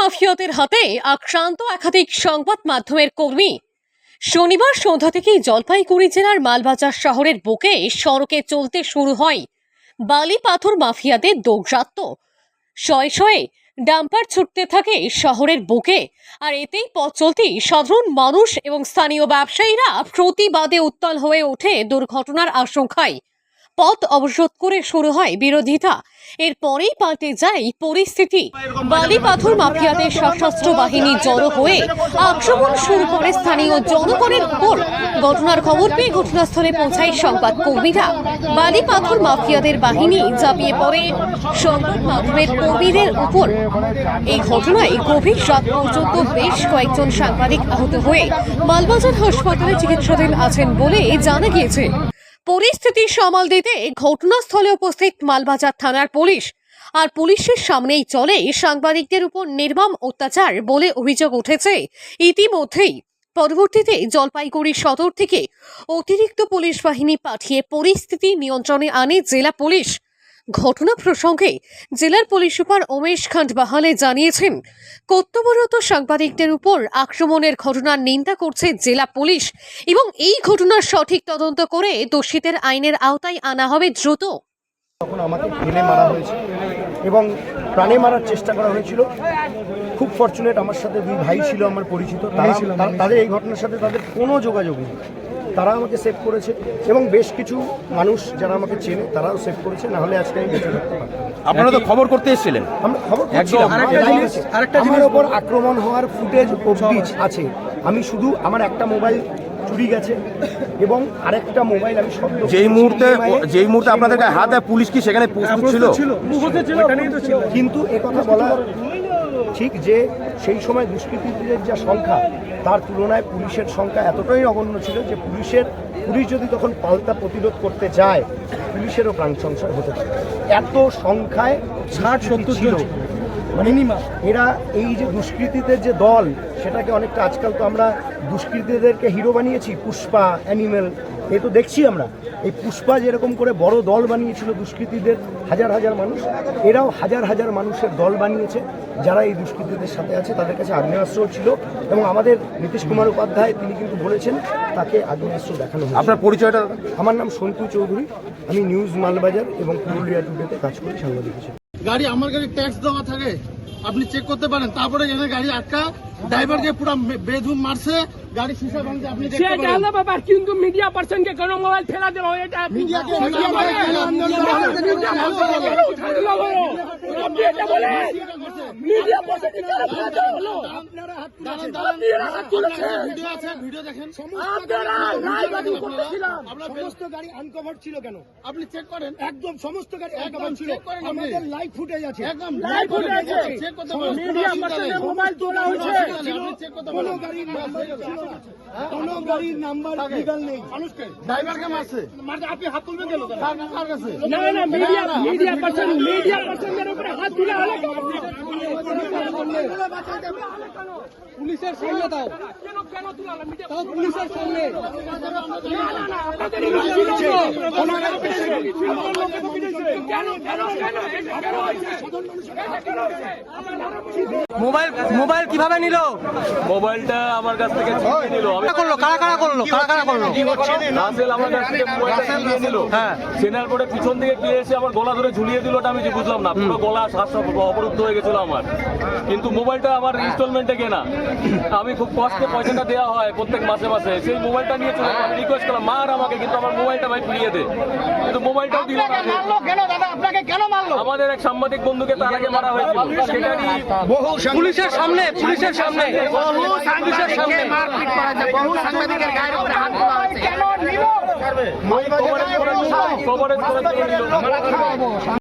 মাফিয়াদের হাতে আক্রান্ত একাধিক সংবাদ মাধ্যমের কর্মী। শনিবার সন্ধ্যা থেকেই জলপাইগুড়ি জেলার মালবাজার শহরের বুকে সড়কে চলতে শুরু হয়। বালি পাথর মাফিয়াদের দৌরাত্ম। শয়ে শয়ে ডাম্পার ছুটতে থাকে শহরের বুকে আর এতেই পথ চলতি সাধারণ মানুষ এবং স্থানীয় ব্যবসায়ীরা প্রতিবাদে উত্তাল হয়ে ওঠে দুর্ঘটনার আশঙ্কায়। পথ অবরোধ করে শুরু হয় বিরোধিতা। এরপরেই পাল্টে যায় পরিস্থিতি। বালি পাথর মাফিয়াদের সশস্ত্র বাহিনী জড়ো হয়ে আক্রমণ শুরু করে স্থানীয় জনগণের উপর। ঘটনার খবর পেয়ে ঘটনাস্থলে পৌঁছায় সংবাদ কর্মীরা। বালি পাথর মাফিয়াদের বাহিনী ঝাঁপিয়ে পড়ে। সংবাদ মাধ্যমের কর্মীদের উপর। এই ঘটনায় গভীর রাত পর্যন্ত বেশ কয়েকজন সাংবাদিক আহত হয়ে মালবাজার হাসপাতালে চিকিৎসাধীন আছেন বলে জানা গিয়েছে। পরিস্থিতি সামাল দিতে ঘটনাস্থলে উপস্থিত মালবাজার থানার পুলিশ। আর পুলিশের সামনেই চলে সাংবাদিকদের উপর নির্মম অত্যাচার বলে অভিযোগ উঠেছে। ইতিমধ্যেই পরবর্তীতে জলপাইগুড়ি সদর থেকে অতিরিক্ত পুলিশ বাহিনী পাঠিয়ে পরিস্থিতি নিয়ন্ত্রণে আনে জেলা পুলিশ। ঘটনা প্রসঙ্গে জেলার পুলিশ সুপার উমেশ খান্ডবাহালে জানিয়েছেন কর্তব্যরত সাংবাদিকদের উপর আক্রমণের ঘটনার নিন্দা করছে জেলা পুলিশ এবং এই ঘটনার সঠিক তদন্ত করে দোষীদের আইনের আওতায় আনা হবে দ্রুত। তখন আমাকে ফেলে মারা হয়েছে এবং প্রাণে মারার চেষ্টা করা হয়েছিল। খুব ফর্চুনেট আমার সাথে দুই ভাই ছিল আমার পরিচিত। তারা তাদের এই ঘটনার সাথে তাদের কোনো যোগাযোগ নেই। তারা আমাকে সেভ করেছে এবং বেশ কিছু মানুষ যারা আমাকে চেনে তারাও সেভ করেছে না হলে আজকে আমি বেঁচে থাকতে পারতাম আপনারা তো খবর করতে এসেছিলেন। আমরা খবর আমার ওপর আক্রমণ হওয়ার ফুটেজ অবধি আছে। আমি শুধু আমার একটা মোবাইল চুরি গেছে এবং আরেকটা মোবাইল আমি শব্দ যেই মুহূর্তে যেই মুহূর্তে আপনাদের হাত দেয় পুলিশ কি সেখানে প্রস্তুত ছিল? কিন্তু একথা বলা ঠিক যে সেই সময় দুষ্কৃতীদের যা সংখ্যা তার তুলনায় পুলিশের সংখ্যা এতটাই অগণ্য ছিল যে পুলিশের পুলিশ যদি তখন পাল্টা প্রতিরোধ করতে যায় পুলিশেরও প্রাণ সংশয় হতে পারে। এত সংখ্যায় ষাট সত্তর ছিল। মিনিমাম এরা এই যে দুষ্কৃতীদের যে দল সেটাকে অনেকটা আজকাল তো আমরা দুষ্কৃতীদেরকে হিরো বানিয়েছি পুষ্পা অ্যানিমেল এ তো দেখছি আমরা। এই পুষ্পা যেরকম করে বড় দল বানিয়েছিল দুষ্কৃতীদের হাজার হাজার মানুষ এরাও হাজার হাজার মানুষের দল বানিয়েছে। যারা এই দুষ্কৃতীদের সাথে আছে তাদের কাছে আগ্নেয়াস্ত্র ছিল এবং আমাদের নীতিশ কুমার উপাধ্যায় তিনি কিন্তু বলেছেন তাকে আগ্নেয়াস্ত্র দেখানো আপনার পরিচয়টা? আমার নাম সন্তু চৌধুরী। আমি নিউজ মালবাজার এবং পুরুলিয়া টুডেতে কাজ করি সাংবাদিক হিসেবে। গাড়ি আমার গাড়ি ট্যাক্স দেওয়া থাকে। আপনি চেক করতে পারেন। তারপরে এখানে গাড়ি আটকা ড্রাইভারকে পুরো বেধুম মারছে গাড়ি সিসা ভাঙছে আপনি দেখতে পারেন। হলো ব্যাপার কিন্তু মিডিয়া কেন মোবাইল ফেলা দিল এটা মিডিয়া। মিডিয়া। সমস্ত গাড়ি আনকভার ছিল কেন? আপনি চেক করেন। একদম সমস্ত গাড়ি আনকভার ছিল। আমাদের লাইভ ফুটেজ আছে। একদম Live footage আছে। চেক করতে পারেন। মিডিয়া পার্সনের মোবাইল তোলা হয়েছে। চেক করতে কোনো গাড়ির নাম্বার ছিল না। কোনো গাড়ির নাম্বার লিগাল নেই। মানুষকে। ড্রাইভারকে মারছে? মারছে। আপনি হাত তুলবেন কেন? কার কাছে? না না মিডিয়া মিডিয়া পার্সন মিডিয়া পার্সনের উপরে হাত তুলে হলে পুলিশের সামনে দাও। মিডিয়া পুলিশের সামনে। কেন? কেন কেন মোবাইল মোবাইল কীভাবে নিল? মোবাইলটা আমার কাছ থেকে ছিনিয়ে নিল। আমি করল? কারা কারা করল? কারা কারা করল? রাসেল আমার কাছ থেকে মোবাইলটা ছিনিয়ে নিল। হ্যাঁ। চেনার পরে পিছন থেকে কে এসে আমার গলা ধরে ঝুলিয়ে দিল আমি যে বুঝলাম না। পুরো গলা শ্বাস অবরুদ্ধ হয়ে গেছিল আমার। কিন্তু মোবাইলটা আমার ইনস্টলমেন্টে কেনা। আমি খুব কষ্টে পয়সাটা দেওয়া হয় প্রত্যেক মাসে মাসে। সেই মোবাইলটা নিয়ে চলে আমি রিকোয়েস্ট করলাম মার আমাকে কিন্তু আমার মোবাইলটা ভাই ফিরিয়ে দে। কিন্তু মোবাইলটাও দিল না। আমাদের এক সাংবাদিক বন্ধুকে তার আগে মারা হয়েছিল। সেটারই পুলিশের সামনে পুলিশের সামনে। পুলিশের সামনে। কভারেজ করে করে নিল?